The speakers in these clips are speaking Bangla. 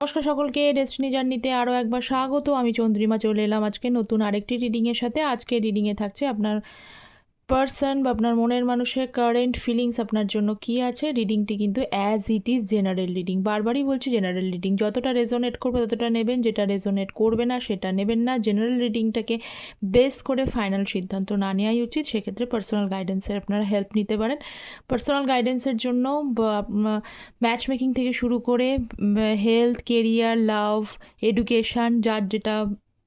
নমস্কার সকলকে ডেস্টিনি জার্নিতে আরও একবার স্বাগত। আমি চন্দ্রিমা চলে এলাম আজকে নতুন আরেকটি রিডিংয়ের সাথে। আজকে রিডিংয়ে থাকছে আপনার পার্সন বা আপনার মনের মানুষের কারেন্ট ফিলিংস আপনার জন্য কি আছে? রিডিংটি কিন্তু as it is general reading বারবারই বলছি জেনারেল রিডিং যতটা রেজোনেট করবে, ততটা নেবেন। যেটা রেজোনেট করবে না, সেটা নেবেন না। জেনারেল রিডিংটাকে বেস করে ফাইনাল সিদ্ধান্ত না নেওয়াই উচিত। সেক্ষেত্রে পার্সোনাল গাইডেন্সের আপনারা হেল্প নিতে পারেন। পার্সোনাল গাইডেন্সের জন্য ম্যাচ মেকিং থেকে শুরু করে হেলথ কেরিয়ার লাভ এডুকেশান যার যেটা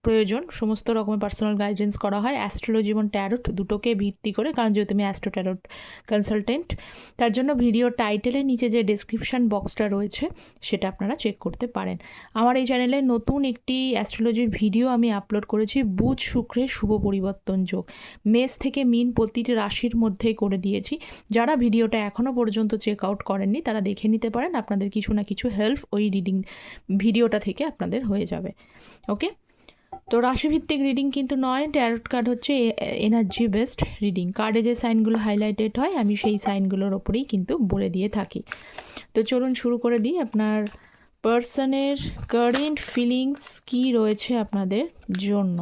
প্রয়োজন, সমস্ত রকমের পার্সোনাল গাইডেন্স করা হয় অ্যাস্ট্রোলজি এবং ট্যারোট দুটোকে ভিত্তি করে, কারণ যেহেতু আমি অ্যাস্ট্রো ট্যারোট কনসালটেন্ট তার জন্য ভিডিও টাইটেলের নিচে যে ডেসক্রিপশান বক্সটা রয়েছে, সেটা আপনারা চেক করতে পারেন। আমার এই চ্যানেলে নতুন একটি অ্যাস্ট্রোলজির ভিডিও আমি আপলোড করেছি, বুধ শুক্রের শুভ পরিবর্তন যোগ। মেষ থেকে মিন প্রতিটি রাশির মধ্যেই করে দিয়েছি। যারা ভিডিওটা এখনও পর্যন্ত চেক আউট করেননি, তারা দেখে নিতে পারেন, আপনাদের কিছু না কিছু হেল্প ওই রিডিং ভিডিওটা থেকে আপনাদের হয়ে যাবে। ওকে তো রাশিভিত্তিক রিডিং কিন্তু নয়। ট্যারট কার্ড হচ্ছে এনার্জি বেসড রিডিং কার্ডে যে সাইনগুলো হাইলাইটেড হয়, আমি সেই সাইনগুলোর ওপরেই কিন্তু বলে দিয়ে থাকি। তো চলুন শুরু করে দিই। আপনার পার্সনের কারেন্ট ফিলিংস কি রয়েছে আপনাদের জন্য?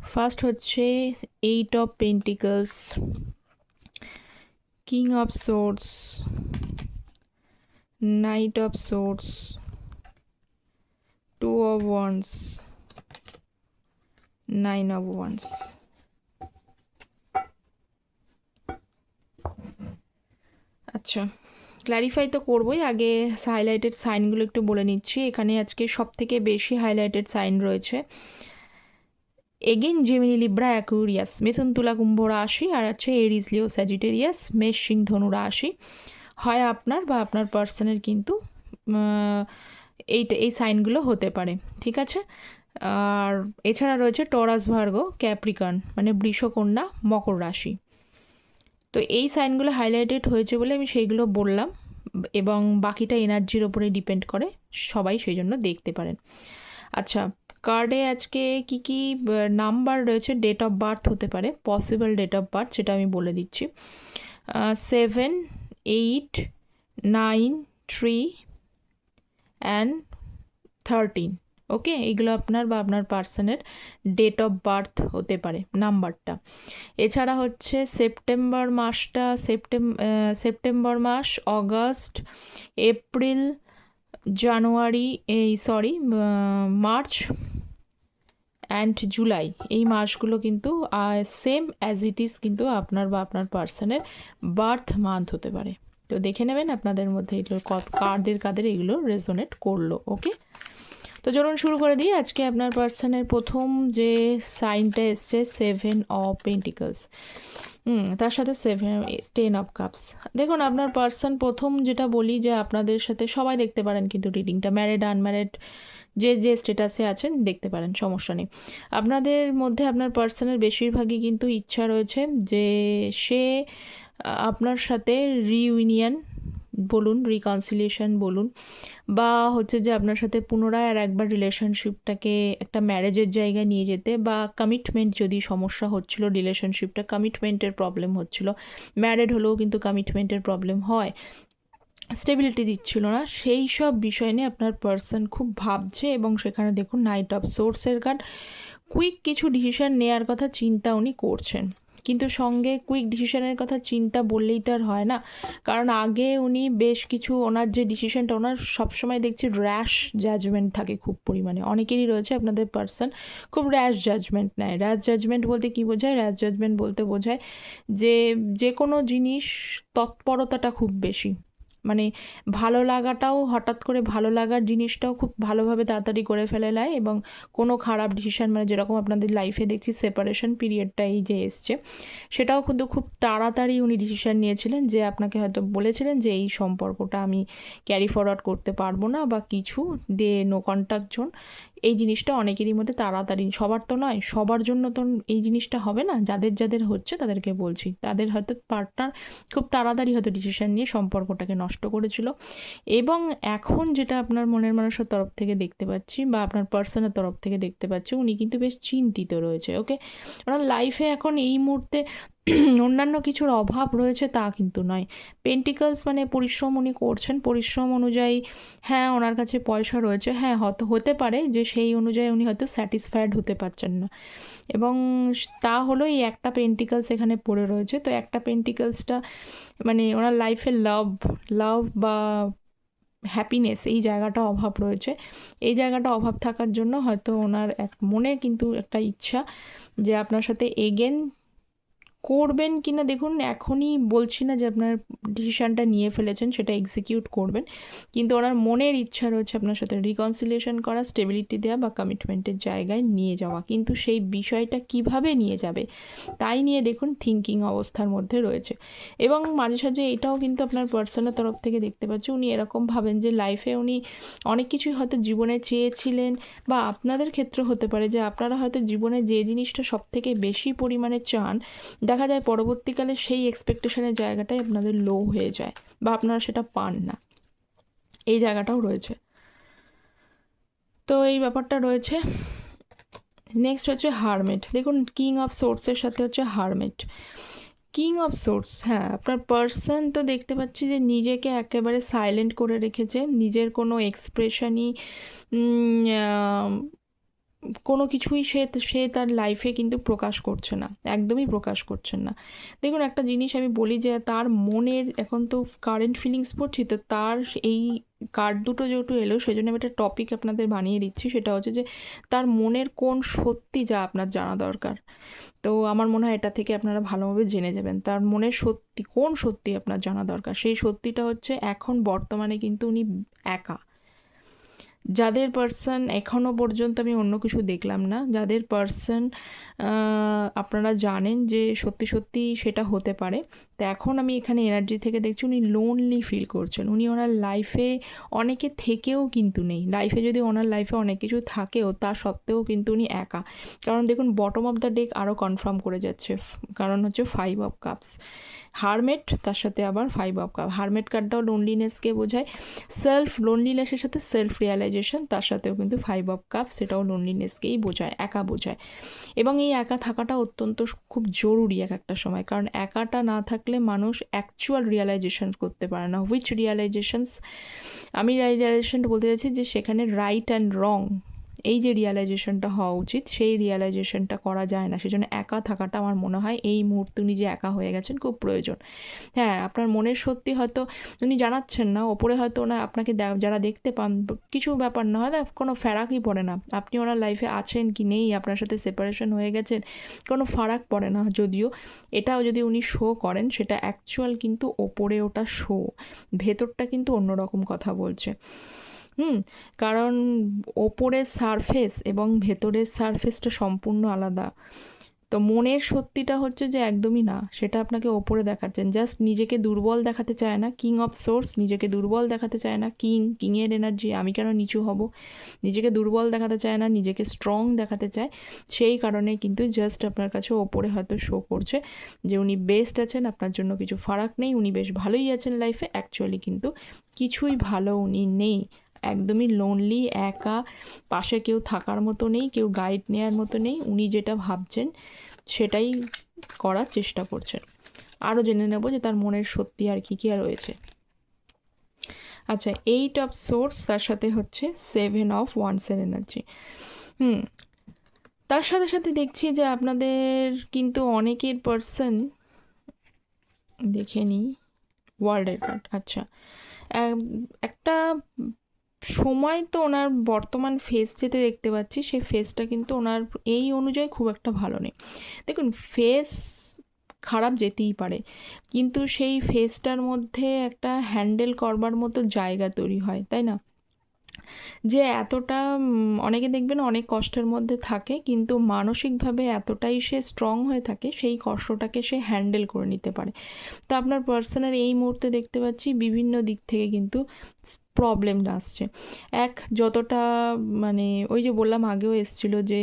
ফার্স্ট হচ্ছে eight of pentacles king of swords knight of swords two of wands nine of wands আচ্ছা ক্ল্যারিফাই তো করবোই। আগে হাইলাইটেড সাইনগুলো একটু বলে নিচ্ছি। এখানে আজকে সব থেকে বেশি হাইলাইটেড সাইন রয়েছে। এগেন জেমিনি লিব্রা অ্যাকুরিয়াস মিথুন, তুলা, কুম্ভ রাশি, আর আছে এরিজ লিও স্যাজিটেরিয়াস মেষ, সিং, ধনু রাশি। হয় আপনার বা আপনার পার্সনের কিন্তু এইটা, এই সাইনগুলো হতে পারে। ঠিক আছে? আর এছাড়া রয়েছে টরাস ভার্গ, ক্যাপ্রিকান মানে বৃষকন্যা, মকর রাশি। তো এই সাইনগুলো হাইলাইটেড হয়েছে বলে আমি সেইগুলো বললাম এবং বাকিটা এনার্জির ওপরে ডিপেন্ড করে সবাই সেই জন্য দেখতে পারেন। আচ্ছা কার্ডে আজকে কি কি নাম্বার রয়েছে ডেট অফ বার্থ হতে পারে পসিবল ডেট অফ বার্থ সেটা আমি বলে দিচ্ছি। Seven eight nine three and thirteen okay? এইগুলো আপনার বা আপনার পার্সনের ডেট অফ বার্থ হতে পারে, নাম্বারটা। এছাড়া হচ্ছে সেপ্টেম্বর মাসটা, সেপ্টেম সেপ্টেম্বর মাস, অগাস্ট, এপ্রিল, জানুয়ারি, এই সরি মার্চ অ্যান্ড জুলাই। এই মাসগুলো কিন্তু সেম অ্যাজ ইট ইজ কিন্তু আপনার বা আপনার পার্সনের বার্থ মান্থ হতে পারে। তো দেখে নেবেন আপনাদের মধ্যে এগুলো কাদের কাদের এগুলো রেজোনেট করল, ওকে? তো চলুন শুরু করে দিই। আজকে আপনার পার্সনের প্রথম যে সাইনটা এসছে সেভেন অফ পেন্টিকলস তার সাথে সেভেন টেন অফ কাপস দেখুন, আপনার পার্সন প্রথম যেটা বলি যে আপনাদের সাথে সবাই দেখতে পারেন কিন্তু রিডিংটা ম্যারেড আনম্যারেড যে যে স্টেটাসে আছেন দেখতে পারেন, সমস্যা নেই। আপনাদের মধ্যে আপনার পার্সনের বেশিরভাগই কিন্তু ইচ্ছা রয়েছে যে সে আপনার সাথে রিউনিয়ন বলুন রিকনসিলিয়েশন বলুন, বা হচ্ছে যে আপনার সাথে পুনরায় আর একবার রিলেশনশিপটাকে একটা ম্যারেজের জায়গায় নিয়ে যেতে, বা কমিটমেন্ট যদি সমস্যা হচ্ছিল রিলেশনশিপটা কমিটমেন্টের প্রবলেম হচ্ছিল ম্যারেড হলেও কিন্তু কমিটমেন্টের প্রবলেম হয় স্টেবিলিটি দিচ্ছিল না, সেই সব বিষয় নিয়ে আপনার পার্সন খুব ভাবছে, এবং সেখানে দেখুন নাইট অফ সোর্সের কার্ড কুইক কিছু ডিসিশন নেওয়ার কথা চিন্তা উনি করছেন। কিন্তু সঙ্গে কুইক ডিসিশনের কথা চিন্তা বললেই তো আর হয় না। কারণ আগে উনি বেশ কিছু ওনার যে ডিসিশনটা ওনার সবসময় দেখছি র্যাশ জাজমেন্ট থাকে খুব পরিমাণে। অনেকেরই রয়েছে আপনাদের পার্সন খুব র্যাশ জাজমেন্ট নেয়। র্যাশ জাজমেন্ট বলতে কী বোঝায়? র্যাশ জাজমেন্ট বলতে বোঝায় যে যে কোনো জিনিস তৎপরতাটা খুব বেশি। মানে ভালো লাগাটাও, হঠাৎ করে ভালো লাগার জিনিসটাও খুব ভালোভাবে তাড়াতাড়ি করে ফেলে নেয় এবং কোনো খারাপ ডিসিশান মানে যেরকম আপনাদের লাইফে দেখছি সেপারেশন পিরিয়ডটা এই যে এসছে, সেটাও কিন্তু খুব তাড়াতাড়ি উনি ডিসিশান নিয়েছিলেন যে আপনাকে হয়তো বলেছিলেন যে এই সম্পর্কটা আমি ক্যারি ফরওয়ার্ড করতে পারব না বা কিছু, দে নো কন্ট্যাক্ট জোন এই জিনিসটা অনেকেরই মধ্যে তাড়াতাড়ি, সবার তো নয়, সবার জন্য তো এই জিনিসটা হবে না। যাদের যাদের হচ্ছে তাদেরকে বলছি। তাদের হয়তো পার্টনার খুব তাড়াতাড়ি হয়তো ডিসিশান নিয়ে সম্পর্কটাকে নষ্ট করেছিল। এবং এখন যেটা আপনার মনের মানুষের তরফ থেকে দেখতে পাচ্ছি বা আপনার পার্সনের তরফ থেকে দেখতে পাচ্ছি, উনি কিন্তু বেশ চিন্তিত রয়েছে ওকে ওনার লাইফে এখন এই মুহূর্তে অন্যান্য কিছুর অভাব রয়েছে তা কিন্তু নয়। পেন্টিকলস মানে পরিশ্রম উনি করছেন। পরিশ্রম অনুযায়ী হ্যাঁ ওনার কাছে পয়সা রয়েছে। হ্যাঁ হয়তো হতে পারে যে সেই অনুযায়ী উনি হয়তো স্যাটিসফাইড হতে পারছেন না। এবং তা হলো এই একটা পেন্টিকলস এখানে পড়ে রয়েছে। তো একটা পেন্টিকলসটা মানে ওনার লাইফে লাভ লাভ বা হ্যাপিনেস এই জায়গাটা অভাব রয়েছে। এই জায়গাটা অভাব থাকার জন্য হয়তো ওনার এক, মনে কিন্তু একটা ইচ্ছা যে আপনার সাথে এগেন করবেন কি না দেখুন, এখনই বলছি না যে আপনার ডিসিশানটা নিয়ে ফেলেছেন, সেটা এক্সিকিউট করবেন। কিন্তু ওনার মনের ইচ্ছা রয়েছে আপনার সাথে রিকনসিলিয়েশন করা স্টেবিলিটি দেওয়া বা কমিটমেন্টের জায়গায় নিয়ে যাওয়া। কিন্তু সেই বিষয়টা কীভাবে নিয়ে যাবে, তাই নিয়ে দেখুন থিঙ্কিং অবস্থার মধ্যে রয়েছে। এবং মাঝে সাঝে এটাও কিন্তু আপনার পার্সনের তরফ থেকে দেখতে পাচ্ছি, উনি এরকম ভাবেন যে লাইফে উনি অনেক কিছুই হয়তো জীবনে চেয়েছিলেন বা আপনাদের ক্ষেত্রে হতে পারে যে আপনারা হয়তো জীবনে যে জিনিসটা সব থেকে বেশি পরিমাণে চান দেখা যায় পরবর্তীকালে সেই এক্সপেকটেশনের জায়গাটাই আপনাদের লো হয়ে যায় বা আপনারা সেটা পান না। এই জায়গাটাও রয়েছে। তো এই ব্যাপারটা রয়েছে। নেক্সট হচ্ছে হারমেট দেখুন কিং অফ সোর্সের সাথে হচ্ছে হারমেট কিং অফ সোর্স হ্যাঁ আপনার পার্সন তো দেখতে পাচ্ছি যে নিজেকে একেবারে সাইলেন্ট করে রেখেছে। নিজের কোনো এক্সপ্রেশনই কোনো কিছুই সে সে তার লাইফে কিন্তু প্রকাশ করছে না, একদমই প্রকাশ করছেন না। দেখুন, একটা জিনিস আমি বলি যে তার মনের এখন তো কারেন্ট ফিলিংস পড়ছি, তো তার এই কার্ড দুটো যেহেতু এলো সেই জন্য আমি একটা টপিক আপনাদের বানিয়ে দিচ্ছি, সেটা হচ্ছে যে তার মনের কোন সত্যি যা আপনার জানা দরকার। তো আমার মনে হয় এটা থেকে আপনারা ভালোভাবে জেনে যাবেন, তার মনের সত্যি, কোন সত্যি আপনার জানা দরকার? সেই সত্যিটা হচ্ছে এখন বর্তমানে কিন্তু উনি একা। যাদের পার্সন এখনও পর্যন্ত আমি অন্য কিছু দেখলাম না, যাদের পার্সন আপনারা জানেন যে সত্যি সত্যি সেটা হতে পারে। তো এখন আমি এখানে এনার্জি থেকে দেখছি উনি লোনলি ফিল করছেন। উনি ওনার লাইফে অনেকে থেকেও কিন্তু নেই। লাইফে যদি ওনার লাইফে অনেক কিছু থাকেও, তা সত্ত্বেও কিন্তু উনি একা। কারণ দেখুন বটম অফ দ্য ডেক আরও কনফার্ম করে যাচ্ছে, কারণ হচ্ছে ফাইভ অফ কাপস হারমেট, তার সাথে আবার ফাইভ অফ কাপ হারমেট কার্ডটাও লোনলিনেসকে বোঝায়। সেলফ লোনলিনেসের সাথে সেলফ রিয়ালাইজেশন তার সাথেও কিন্তু ফাইভ অফ কাপ সেটাও লোনলিনেসকেই বোঝায়, একা বোঝায়। এবং এই একা থাকাটা অত্যন্ত খুব জরুরি এক একটা সময়, কারণ একাটা না থাকলে মানুষ অ্যাকচুয়াল রিয়ালাইজেশন করতে পারে না। হুইচ রিয়ালাইজেশনস আমি রিয়ালাইজেশনটা বলতে চাইছি যে সেখানে রাইট অ্যান্ড রং এই যে রিয়ালাইজেশনটা হওয়া উচিত, সেই রিয়ালাইজেশনটা করা যায় না। সেজন্য একা থাকাটা আমার মনে হয় এই মুহূর্তে উনি যে একা হয়ে গেছেন খুব প্রয়োজন। হ্যাঁ আপনার মনের সত্যি হয়তো উনি জানাচ্ছেন না, ওপরে হয়তো ওনা আপনাকে যারা দেখতে পান, কিছু ব্যাপার না হয়তো কোনো ফেরাকই পড়ে না। আপনি ওনার লাইফে আছেন কি নেই, আপনার সাথে সেপারেশন হয়ে গেছেন, কোনো ফারাক পড়ে না যদিও। এটাও যদি উনি শো করেন, সেটা অ্যাকচুয়াল কিন্তু ওপরে ওটা শো ভেতরটা কিন্তু অন্যরকম কথা বলছে। হুম, কারণ ওপরের সারফেস এবং ভেতরের সারফেসটা সম্পূর্ণ আলাদা। তো মনের সত্যিটা হচ্ছে যে একদমই না, সেটা আপনাকে ওপরে দেখাচ্ছেন। জাস্ট নিজেকে দুর্বল দেখাতে চায় না কিং অফ সোর্স নিজেকে দুর্বল দেখাতে চায় না কিং কিংয়ের এনার্জি আমি কেন নিচু হব? নিজেকে দুর্বল দেখাতে চায় না, নিজেকে স্ট্রং দেখাতে চায়, সেই কারণে কিন্তু জাস্ট আপনার কাছে ওপরে হয়তো শো করছে যে উনি বেস্ট আছেন, আপনার জন্য কিছু ফারাক নেই, উনি বেশ ভালোই আছেন লাইফে অ্যাকচুয়ালি কিন্তু কিছুই ভালো উনি নেই। একদমই লোনলি একা, পাশে কেউ থাকার মতো নেই, কেউ গাইড নেওয়ার মতো নেই, উনি যেটা ভাবছেন সেটাই করার চেষ্টা করছেন। আরও জেনে নেব যে তার মনের সত্যি আর কী কী রয়েছে। আচ্ছা এইট অফ সোর্স তার সাথে হচ্ছে সেভেন অফ ওয়ানসের এনার্জি হুম, তার সাথে সাথে দেখছি যে আপনাদের কিন্তু অনেকের পার্সন দেখে নিই ওয়ার্ল্ডের কার্ড আচ্ছা। একটা সময় তো ওনার বর্তমান ফেস যেতে দেখতে পাচ্ছি, সেই ফেসটা কিন্তু ওনার এই অনুযায়ী খুব একটা ভালো নেই। দেখুন ফেস খারাপ যেতেই পারে, কিন্তু সেই ফেসটার মধ্যে একটা হ্যান্ডেল করবার মতো জায়গা তৈরি হয়, তাই না? যে এতটা অনেকে দেখবেন অনেক কষ্টের মধ্যে থাকে, কিন্তু মানসিকভাবে এতটাই সে স্ট্রং হয়ে থাকে, সেই কষ্টটাকে সে হ্যান্ডেল করে নিতে পারে। তো আপনার পার্সনের এই মুহূর্তে দেখতে পাচ্ছি, বিভিন্ন দিক থেকে কিন্তু প্রবলেম আসছে। এক, যতটা মানে ওই যে বললাম আগেও এসছিল যে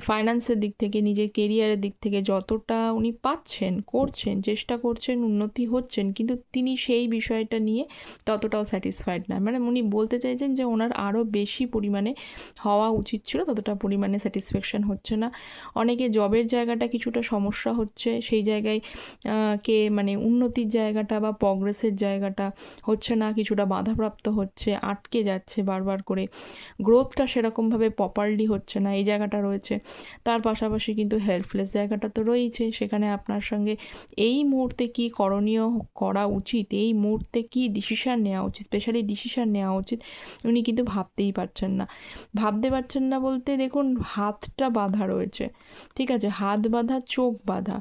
ফাইন্যান্সের দিক থেকে, নিজের কেরিয়ারের দিক থেকে যতটা উনি পাচ্ছেন, করছেন, চেষ্টা করছেন, উন্নতি হচ্ছেন, কিন্তু তিনি সেই বিষয়টা নিয়ে ততটাও স্যাটিসফাইড না। মানে উনি বলতে চাইছেন যে ওনার আরও বেশি পরিমাণে হওয়া উচিত ছিল, ততটা পরিমাণে স্যাটিসফ্যাকশন হচ্ছে না। অনেকে জবের জায়গাটা কিছুটা সমস্যা হচ্ছে, সেই জায়গায় কে মানে উন্নতির জায়গাটা বা প্রগ্রেসের জায়গাটা হচ্ছে না, কিছুটা বাধাপ্রাপ্ত হচ্ছে। আটকে যাচ্ছে বারবার করে। গ্রোথটা সেরকমভাবে প্রপারলি হচ্ছে না, এই জায়গাটা রয়েছে। তার পাশাপাশি কিন্তু হেল্পলেস জায়গাটা তো রয়েছে। সেখানে আপনার সঙ্গে এই মুহূর্তে কি করণীয় করা উচিত, এই মুহূর্তে কি ডিসিশান নেওয়া উচিত স্পেশালি ডিসিশান নেওয়া উচিত, উনি কিন্তু ভাবতেই পারছেন না। ভাবতে পারছেন না বলতে দেখুন, হাতটা বাঁধা রয়েছে। ঠিক আছে, হাত বাঁধা, চোখ বাঁধা।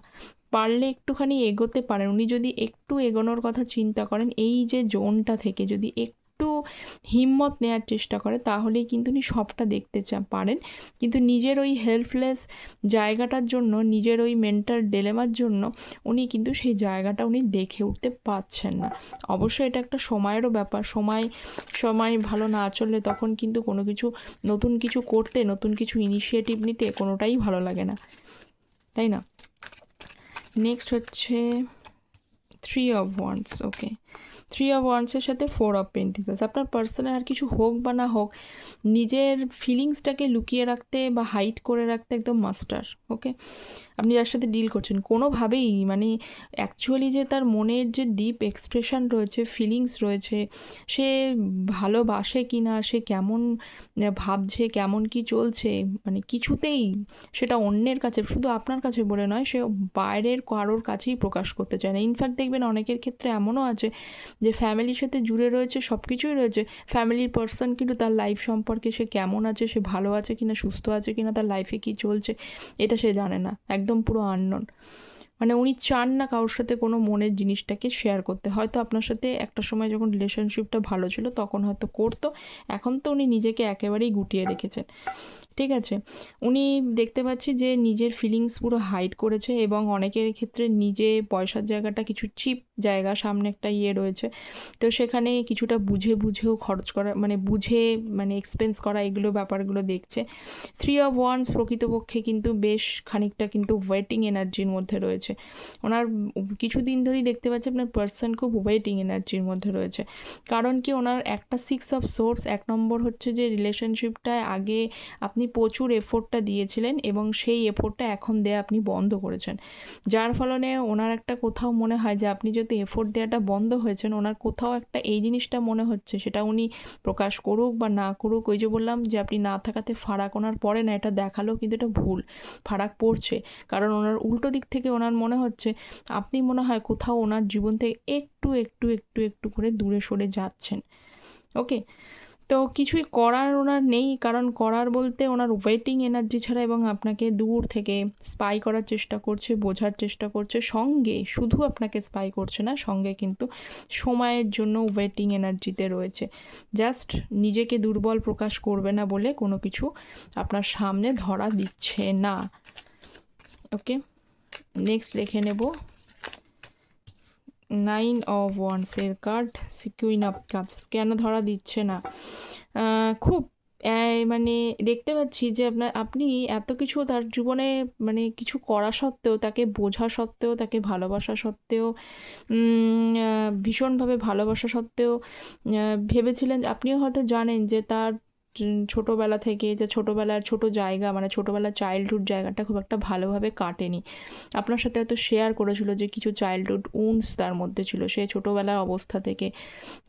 পারলে একটুখানি এগোতে পারেন। উনি যদি একটু এগোনোর কথা চিন্তা করেন, এই যে জোনটা থেকে যদি একটু হিম্মত নেওয়ার চেষ্টা করে, তাহলেই কিন্তু উনি সবটা দেখতে চা, পারেন। কিন্তু নিজের ওই হেল্পলেস জায়গাটার জন্য, নিজের ওই মেন্টাল ডেলেমার জন্য উনি কিন্তু সেই জায়গাটা উনি দেখে উঠতে পারছেন না। অবশ্যই এটা একটা সময়েরও ব্যাপার। সময় সময় ভালো না চললে তখন কিন্তু কোনো কিছু, নতুন কিছু করতে, নতুন কিছু ইনিশিয়েটিভ নিতে কোনোটাই ভালো লাগে না। তাই না? নেক্সট হচ্ছে three of wands okay three of ওয়ান্সের সাথে ফোর অফ পেন্টিকলস আপনার পার্সোনাল আর কিছু হোক বা না হোক, নিজের ফিলিংসটাকে লুকিয়ে রাখতে বা হাইট করে রাখতে একদম মাস্টার ওকে আপনি যার সাথে ডিল করছেন, কোনোভাবেই মানে অ্যাকচুয়ালি যে তার মনের যে ডিপ এক্সপ্রেশন রয়েছে ফিলিংস রয়েছে, সে ভালোবাসে কি না সে কেমন ভাবছে, কেমন কি চলছে মানে কিছুতেই সেটা অন্যের কাছে, শুধু আপনার কাছে বলে নয়, সে বাইরের কারোর কাছেই প্রকাশ করতে চায় না। ইনফ্যাক্ট দেখবেন অনেকের ক্ষেত্রে এমনও আছে যে ফ্যামিলির সাথে জুড়ে রয়েছে সব কিছুই রয়েছে। ফ্যামিলির পার্সন কিন্তু তার লাইফ সম্পর্কে সে কেমন আছে, সে ভালো আছে কিনা, সুস্থ আছে কিনা, তার লাইফে কি চলছে, এটা সে জানে না। একদম পুরো আননন মানে উনি চান না কারোর সাথে কোনো মনের জিনিসটাকে শেয়ার করতে। হয়তো আপনার সাথে একটা সময় যখন রিলেশনশিপটা ভালো ছিল, তখন হয়তো করতো। এখন তো উনি নিজেকে একেবারেই গুটিয়ে রেখেছেন। ঠিক আছে? উনি দেখতে পাচ্ছি যে নিজের ফিলিংস পুরো হাইড করেছে এবং অনেকের ক্ষেত্রে নিজে পয়সার জায়গাটা কিছু চিপ জায়গা, সামনে একটা ইয়ে রয়েছে। তো সেখানে কিছুটা বুঝে বুঝেও খরচ করা মানে বুঝে মানে এক্সপেন্স করা এগুলো ব্যাপারগুলো দেখছে। থ্রি অফ ওয়ান্স প্রকৃতপক্ষে কিন্তু বেশ খানিকটা কিন্তু ওয়েটিং এনার্জির মধ্যে রয়েছে। ওনার কিছুদিন ধরেই দেখতে পাচ্ছি আপনার পার্সন খুব ওয়েটিং এনার্জির মধ্যে রয়েছে। কারণ কি ওনার একটা সিক্স অফ সোর্স এক নম্বর হচ্ছে যে রিলেশনশিপটায় আগে আপনি প্রচুর এফোর্টটা দিয়েছিলেন এবং সেই এফোর্টটা এখন দেয়া আপনি বন্ধ করেছেন। যার ফলনে ওনার একটা কোথাও মনে হয় যে আপনি যদি এফোর্ট দেওয়াটা বন্ধ হয়েছেন, ওনার কোথাও একটা এই জিনিসটা মনে হচ্ছে, সেটা উনি প্রকাশ করুক বা না করুক, ওই যে বললাম যে আপনি না থাকাতে ফারাক ওনার পড়ে না, এটা দেখালেও কিন্তু এটা ভুল, ফারাক পড়ছে। কারণ ওনার উল্টো দিক থেকে ওনার মনে হচ্ছে, আপনি মনে হয় কোথাও ওনার জীবন থেকে একটু একটু একটু একটু করে দূরে সরে যাচ্ছেন। ওকে তো কিছুই করার ওনার নেই, কারণ করার বলতে ওনার ওয়েটিং এনার্জি ছাড়া এবং আপনাকে দূর থেকে স্পাই করার চেষ্টা করছে, বোঝার চেষ্টা করছে, সঙ্গে, শুধু আপনাকে স্পাই করছে না, সঙ্গে কিন্তু সময়ের জন্য ওয়েটিং এনার্জিতে রয়েছে। জাস্ট নিজেকে দুর্বল প্রকাশ করবে না বলে কোনো কিছু আপনার সামনে ধরা দিচ্ছে না। ওকে নেক্সট লিখে নেব। নাইন অফ ওয়ান্সের কার্ড সিকুইন অফ কাপস, কেন ধরা দিচ্ছে না? খুব মানে দেখতে পাচ্ছি যে আপনার, আপনি এত কিছু তার জীবনে মানে কিছু করা সত্ত্বেও, তাকে বোঝা সত্ত্বেও, তাকে ভালোবাসা সত্ত্বেও ভীষণভাবে ভালোবাসা সত্ত্বেও ভেবেছিলেন। আপনিও হয়তো জানেন যে তার ছোটোবেলা থেকে যে ছোটোবেলার ছোট জায়গা মানে ছোটোবেলার চাইল্ডহুড জায়গাটা খুব একটা ভালোভাবে কাটেনি। আপনার সাথে হয়তো শেয়ার করেছিল যে কিছু চাইল্ডহুড উন্স তার মধ্যে ছিল সে ছোটোবেলার অবস্থা থেকে।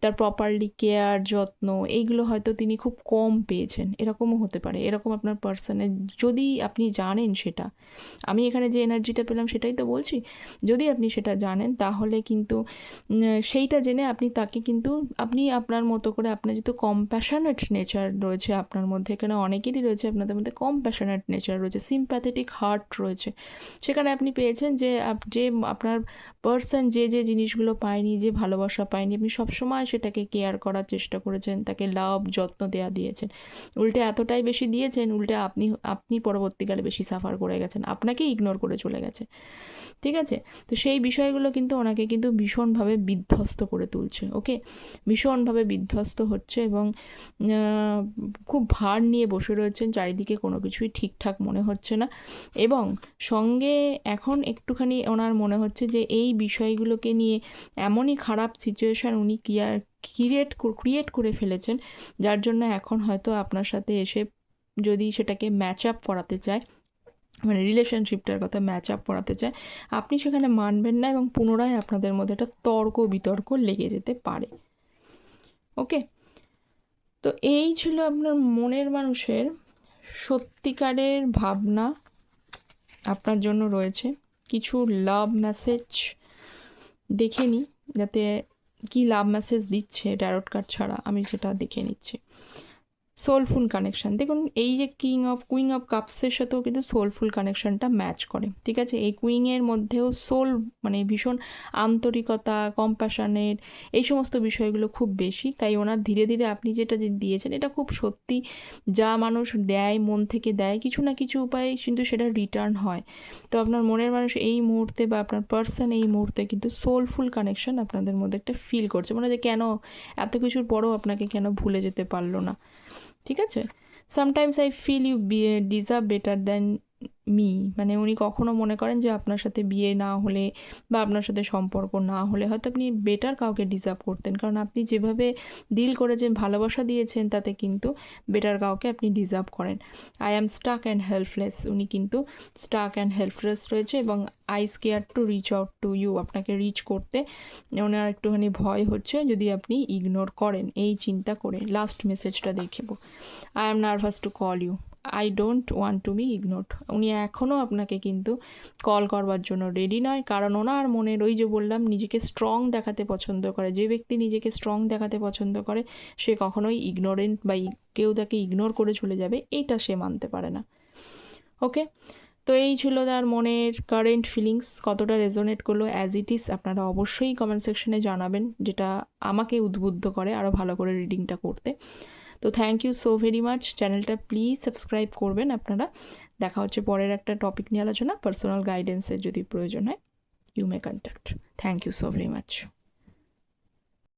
তার প্রপারলি কেয়ার যত্ন, এইগুলো হয়তো তিনি খুব কম পেয়েছেন। এরকমও হতে পারে। এরকম আপনার পার্সনের যদি আপনি জানেন সেটা, আমি এখানে যে এনার্জিটা পেলাম সেটাই তো বলছি, যদি আপনি সেটা জানেন তাহলে কিন্তু সেইটা জেনে আপনি তাকে কিন্তু, আপনি আপনার মতো করে, আপনার যেহেতু কম্প্যাশনেট নেচার রয়েছে আপনার মধ্যে। এখানে অনেকেরই রয়েছে আপনাদের মধ্যে কম প্যাশনেট নেচার রয়েছে সিম্প্যাথেটিক হার্ট রয়েছে। সেখানে আপনি পেয়েছেন যে যে আপনার পার্সন যে যে জিনিসগুলো পায়নি, যে ভালোবাসা পায়নি, আপনি সবসময় সেটাকে কেয়ার করার চেষ্টা করেছেন, তাকে লাভ যত্ন দেওয়া দিয়েছেন। উল্টে এতটাই বেশি দিয়েছেন, উল্টে আপনি আপনি পরবর্তীকালে বেশি সাফার করে গেছেন, আপনাকে ইগনোর করে চলে গেছে। ঠিক আছে? তো সেই বিষয়গুলো কিন্তু ওনাকে কিন্তু ভীষণভাবে বিধ্বস্ত করে তুলছে ওকে ভীষণভাবে বিধ্বস্ত হচ্ছে এবং খুব ভার নিয়ে বসে রয়েছেন, চারিদিকে কোনো কিছুই ঠিকঠাক মনে হচ্ছে না এবং সঙ্গে এখন একটুখানি ওনার মনে হচ্ছে যে এই বিষয়গুলোকে নিয়ে এমনই খারাপ সিচুয়েশান উনি ক্রিয়ার ক্রিয়েট ক্রিয়েট করে ফেলেছেন, যার জন্য এখন হয়তো আপনার সাথে এসে যদি সেটাকে ম্যাচ আপ করাতে চায় মানে রিলেশনশিপটার কথা ম্যাচ আপ করাতে চায়, আপনি সেখানে মানবেন না এবং পুনরায় আপনাদের মধ্যে একটা তর্ক বিতর্ক লেগে যেতে পারে। ওকে তো এই ছিল আপনার মনের মানুষের সত্যিকারের ভাবনা আপনার জন্য রয়েছে। কিছু লাভ মেসেজ দেখে নিই, যাতে কি লাভ মেসেজ দিচ্ছে ড্যারট কার্ড ছাড়া, আমি সেটা দেখে নিচ্ছি। সোলফুল কানেকশন দেখুন, এই যে কিং অফ কুইং অফ কাপসের সাথেও কিন্তু সোলফুল কানেকশানটা ম্যাচ করে, ঠিক আছে? এই কুইংয়ের মধ্যেও সোল মানে ভীষণ আন্তরিকতা কম্প্যাশনের এই সমস্ত বিষয়গুলো খুব বেশি। তাই ওনার ধীরে ধীরে আপনি যেটা যে দিয়েছেন, এটা খুব সত্যি। যা মানুষ দেয়, মন থেকে দেয়, কিছু না কিছু উপায়ে কিন্তু সেটা রিটার্ন হয়। তো আপনার মনের মানুষ এই মুহূর্তে বা আপনার পার্সন এই মুহূর্তে কিন্তু সোলফুল কানেকশন আপনাদের মধ্যে একটা ফিল করছে। মানে যে কেন এত কিছুর পরও আপনাকে কেন ভুলে যেতে পারল না? ঠিক আছে? Sometimes I feel you deserve better than me মানে উনি কখনো মনে করেন যে আপনার সাথে বিয়ে না হলে বা আপনার সাথে সম্পর্ক না হলে হয়তো আপনি বেটার কাউকে ডিজার্ভ করতেন। কারণ আপনি যেভাবে ডিল করেছেন ভালোবাসা দিয়েছেন, তাতে কিন্তু বেটার কাউকে আপনি ডিজার্ভ করেন। I am stuck and helpless উনি কিন্তু স্টাক অ্যান্ড হেল্পলেস রয়েছে এবং I scare to reach out to you আপনাকে রিচ করতে ওনার একটুখানি ভয় হচ্ছে যদি আপনি ইগনোর করেন। এই চিন্তা করে লাস্ট মেসেজটা দেখব I am nervous to call you I don't want to be ignored উনি এখনও আপনাকে কিন্তু কল করবার জন্য রেডি নয়। কারণ ওনার মনের ওই যে বললাম, নিজেকে স্ট্রং দেখাতে পছন্দ করে। যে ব্যক্তি নিজেকে স্ট্রং দেখাতে পছন্দ করে, সে কখনোই ইগনোরেন্ট বা কেউ তাকে ইগনোর করে চলে যাবে এইটা সে মানতে পারে না। ওকে তো এই ছিল তার মনের কারেন্ট ফিলিংস কতটা রেজোনেট করল অ্যাজ ইট ইজ আপনারা অবশ্যই কমেন্ট সেকশনে জানাবেন, যেটা আমাকে উদ্বুদ্ধ করে আরও ভালো করে রিডিংটা করতে। তো thank you so very much চ্যানেলটা প্লিজ সাবস্ক্রাইব করবেন আপনারা। দেখা হচ্ছে পরের একটা টপিক নিয়ে আলোচনা। পার্সোনাল গাইডেন্সের যদি প্রয়োজন হয় you may contact thank you so very much